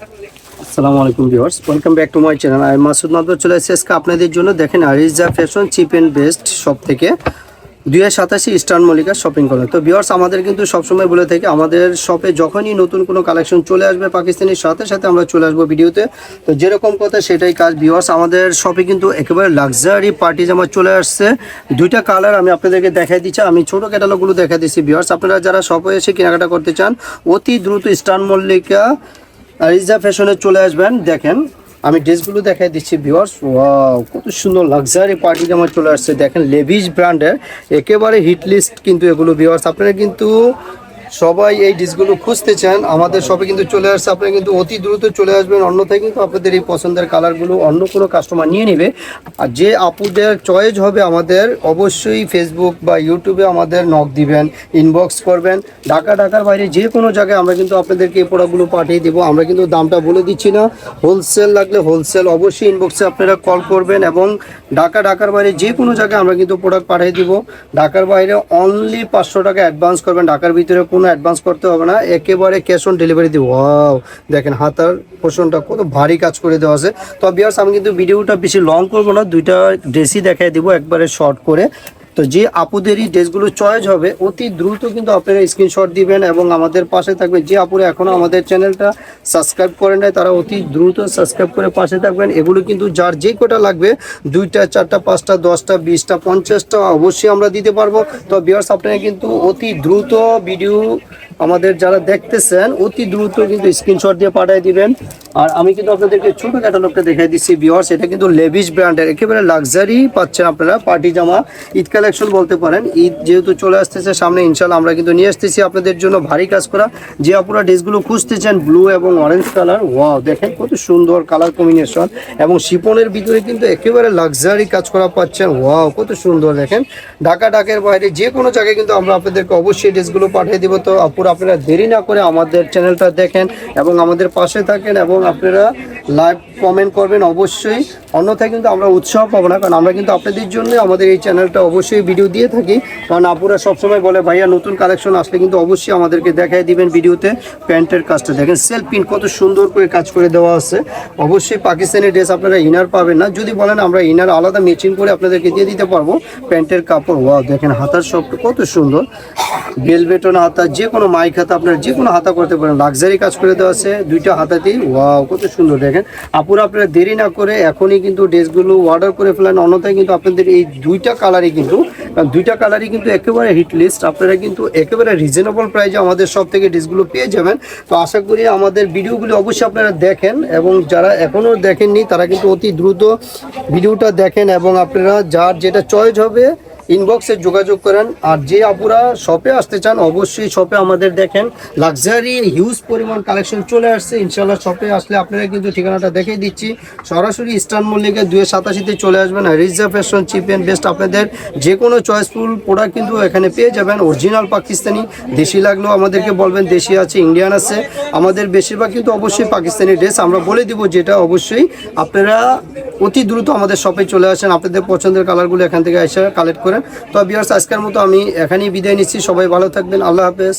আসসালামু আলাইকুম viewers welcome back to my channel আমি মাসুদ নাদর চলে এসেছি আজকে আপনাদের জন্য। দেখেন Ariza fashion cheap and best shop থেকে দুই হাজার সাতাশি ইস্টার্ন মল্লিকা শপিং করেন তো ভিউয়ার্স আমাদের কিন্তু সবসময় বলে থাকি, আমাদের শপে যখনই নতুন কোনো কালেকশন চলে আসবে পাকিস্তানের সাথে সাথে আমরা চলে আসব ভিডিওতে। তো যেরকম কথা, সেটাই কাজ। ভিউয়ার্স আমাদের শপে কিন্তু একেবারে লাক্সারি পার্টি জামা চলে আসছে। দুইটা কালার আমি আপনাদেরকে দেখাই দিচ্ছি। আমি ছোটো ক্যাটালগুলো দেখা দিচ্ছি ভিউয়ার্স আপনারা যারা শপে এসে কেনাকাটা করতে চান, অতি দ্রুত ইস্টার্ন মল্লিকা আরিজা ফ্যাশনে চলে আসবেন, দেখেন, আমি ড্রেসগুলো দেখাই দিচ্ছি ভিওয়ার্স কত সুন্দর লাক্সারি পার্টি জামা চলে আসছে, দেখেন লেভিস ব্র্যান্ডের একেবারে হিট লিস্ট কিন্তু এগুলো ভিওয়ার্স আপনারা কিন্তু সবাই এই ডিসগুলো খুঁজতে চান, আমাদের শপে কিন্তু চলে আসছে। আপনারা কিন্তু অতি দ্রুত চলে আসবেন। অন্যথায় কিন্তু আপনাদের এই পছন্দের কালারগুলো অন্য কোনো কাস্টমার নিয়ে নেবে। আর যে আপুদের চয়েস হবে আমাদের, অবশ্যই ফেসবুক বা ইউটিউবে আমাদের নক দিবেন ইনবক্স করবেন। ঢাকা, ঢাকার বাইরে যে কোনো জায়গায় আমরা কিন্তু আপনাদেরকে এই প্রোডাক্টগুলো পাঠিয়ে দেবো। আমরা কিন্তু দামটা বলে দিচ্ছি না। হোলসেল লাগলে হোলসেল অবশ্যই ইনবক্সে আপনারা কল করবেন এবং ঢাকা, ঢাকার বাইরে যে কোনো জায়গায় আমরা কিন্তু প্রোডাক্ট পাঠিয়ে দিব। ঢাকার বাইরে অনলি পাঁচশো টাকা অ্যাডভান্স করবেন। ঢাকার ভিতরে কোনো অ্যাডভান্স করতে হবে না, একেবারে ক্যাশ অন ডেলিভারি দিব। দেখেন হাতার পোষণটা কত ভারী কাজ করে দেওয়া আছে। তো বিয়ার্স আমি কিন্তু ভিডিওটা বেশি লং করব না, দুইটা ড্রেসই দেখাই দিব, একবারে শর্ট করে। তো যে আপুদেরই ড্রেসগুলো চয়েস হবে, অতি দ্রুত কিন্তু আপনারা স্ক্রিনশট দিবেন এবং আমাদের পাশে থাকবে যে আপুরা এখনও আমাদের চ্যানেলটা সাবস্ক্রাইব করেন নাই, তারা অতি দ্রুত সাবস্ক্রাইব করে পাশে থাকবেন। এগুলো কিন্তু যার যে কটা লাগবে, দুইটা, চারটা, পাঁচটা, দশটা, বিশটা, পঞ্চাশটা অবশ্যই আমরা দিতে পারব। তো বিয়ার্স আপনারা কিন্তু অতি দ্রুত ভিডিও আমাদের যারা দেখতেছেন, অতি দ্রুত কিন্তু স্ক্রিনশট দিয়ে পাঠিয়ে দিবেন। আর আমি কিন্তু আপনাদেরকে ছোট ক্যাটালগটা দেখাই দিচ্ছি বিয়ার্স এটা কিন্তু লেভিস ব্র্যান্ডের একেবারে লাক্সারি পাচ্ছেন আপনারা পার্টি জামা, ঈদ কালেকশন বলতে পারেন। ঈদ যেহেতু চলে আসতেছে সামনে ইনশাল্লাহ আমরা কিন্তু নিয়ে আসতেছি আপনাদের জন্য ভারী কাজ করা। যে আপনারা ড্রেসগুলো খুঁজতেছেন ব্লু এবং অরেঞ্জ কালার ওয়াও দেখেন কত সুন্দর কালার কম্বিনেশন এবং শিপনের ভিতরে কিন্তু একেবারে লাক্সারি কাজ করা পাচ্ছেন ওয়াও কত সুন্দর, দেখেন। ঢাকা, ঢাকের বাইরে যে কোনো জায়গায় কিন্তু আমরা আপনাদেরকে অবশ্যই ড্রেসগুলো পাঠিয়ে দিব। তো আপুরা আপনারা দেরি না করে আমাদের চ্যানেলটা দেখেন এবং আমাদের পাশে থাকেন এবং আপনারা লাইভ কমেন্ট করবেন অবশ্যই। অন্যথায় কিন্তু আমরা উৎসাহ পাবো না, কারণ আমরা কিন্তু আপনাদের জন্য আমাদের এই চ্যানেলটা অবশ্যই ভিডিও দিয়ে থাকি। কারণ আপুরা সবসময় বলে, ভাইয়া, নতুন কালেকশন আসলে কিন্তু অবশ্যই আমাদেরকে দেখাই দিবেন ভিডিওতে প্যান্টের কাজটা দেখেন সেলফ পিন কত সুন্দর করে কাজ করে দেওয়া আছে। অবশ্যই পাকিস্তানি ড্রেস আপনারা ইনার পাবেন না। যদি বলেন আমরা ইনার আলাদা মেচিং করে আপনাদেরকে দিয়ে দিতে পারব প্যান্টের কাপড় ওয়াও দেখেন হাতার সব কত সুন্দর। বেলবেটন হাতা, যে কোনো মাইক হাতা, আপনারা যে কোনো হাতা করতে পারেন। লাক্সারি কাজ করে দেওয়া আছে, দুইটা হাতাতেই ওয়াও কত সুন্দর, দেখেন। আপুরা আপনারা দেরি না করে এখনই কিন্তু ড্রেসগুলো অর্ডার করে ফেলেন। অন্যথায় কিন্তু আপনাদের এই দুইটা কালারই কিন্তু দুইটা কালারই কিন্তু একেবারে হিট লিস্ট আপনারা কিন্তু একেবারে রিজনেবল প্রাইজে আমাদের সব থেকে ড্রেসগুলো পেয়ে যাবেন। তো আশা করি আমাদের ভিডিওগুলো অবশ্যই আপনারা দেখেন এবং যারা এখনও দেখেননি, তারা কিন্তু অতি দ্রুত ভিডিওটা দেখেন এবং আপনারা যার যেটা চয়েস হবে ইনবক্সে যোগাযোগ করেন। আর যে আপুরা শপে আসতে চান, অবশ্যই শপে আমাদের দেখেন। লাক্সারি হিউজ পরিমাণ কালেকশন চলে আসছে। ইনশাল্লাহ শপে আসলে আপনারা কিন্তু ঠিকানাটা দেখিয়ে দিচ্ছি। সরাসরি ইস্টার্ন মল্লিকে দুয়ে সাতাশিতে চলে আসবেন। Ariza fashion cheap and best আপনাদের যে কোনো চয়েসফুল প্রোডাক্ট কিন্তু এখানে পেয়ে যাবেন। অরিজিনাল পাকিস্তানি, দেশি লাগলেও আমাদেরকে বলবেন, দেশি আছে ইন্ডিয়ান আছে। আমাদের বেশিরভাগ কিন্তু অবশ্যই পাকিস্তানি ড্রেস আমরা বলে দিব যেটা অবশ্যই। আপনারা অতি দ্রুত আমাদের শপে চলে আসেন। আপনাদের পছন্দের কালারগুলো এখান থেকে এসে কালেক্ট করেন। তো বিয়ার্স আজকের মতো আমি এখানেই বিদায় নিচ্ছি। সবাই ভালো থাকবেন। আল্লাহ হাফেজ।